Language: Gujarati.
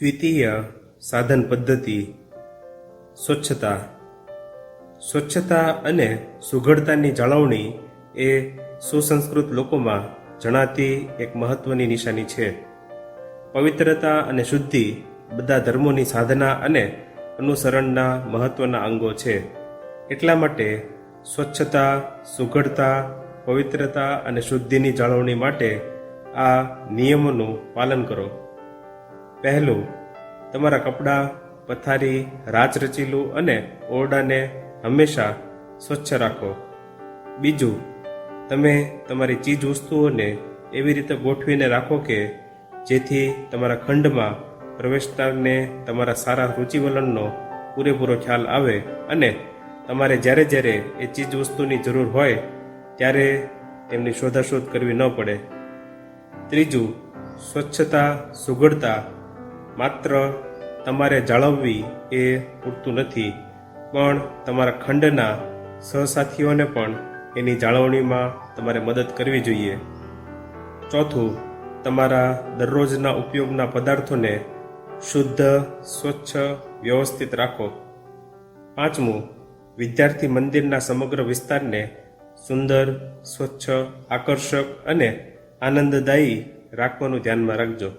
દ્વિતીય સાધન પદ્ધતિ, સ્વચ્છતા. સ્વચ્છતા અને સુઘડતાની જાળવણી એ સુસંસ્કૃત લોકોમાં જણાતી એક મહત્વની નિશાની છે. પવિત્રતા અને શુદ્ધિ બધા ધર્મોની સાધના અને અનુસરણના મહત્વના અંગો છે. એટલા માટે સ્વચ્છતા, સુઘડતા, પવિત્રતા અને શુદ્ધિની જાળવણી માટે આ નિયમોનું પાલન કરો. પહેલું, તમારા કપડાં, પથારી, રાચરચીલું અને ઓરડાને હંમેશા સ્વચ્છ રાખો. બીજું, તમે તમારી ચીજ વસ્તુઓને એવી રીતે ગોઠવીને રાખો કે જેથી તમારા ખંડમાં પ્રવેશતાને તમારા સારા રુચિવલણનો પૂરેપૂરો ખ્યાલ આવે અને તમારે જ્યારે જ્યારે એ ચીજ વસ્તુની જરૂર હોય ત્યારે તેમની શોધાશોધ કરવી ન પડે. ત્રીજું, સ્વચ્છતા સુઘડતા માત્ર તમારે જાળવવી એ પૂરતું નથી, પણ તમારા ખંડના સહસાથીઓને પણ એની જાળવણીમાં તમારે મદદ કરવી જોઈએ. ચોથું, તમારા દરરોજના ઉપયોગના પદાર્થોને શુદ્ધ, સ્વચ્છ, વ્યવસ્થિત રાખો. પાંચમું, વિદ્યાર્થી મંદિરના સમગ્ર વિસ્તારને સુંદર, સ્વચ્છ, આકર્ષક અને આનંદદાયી રાખવાનું ધ્યાનમાં રાખજો.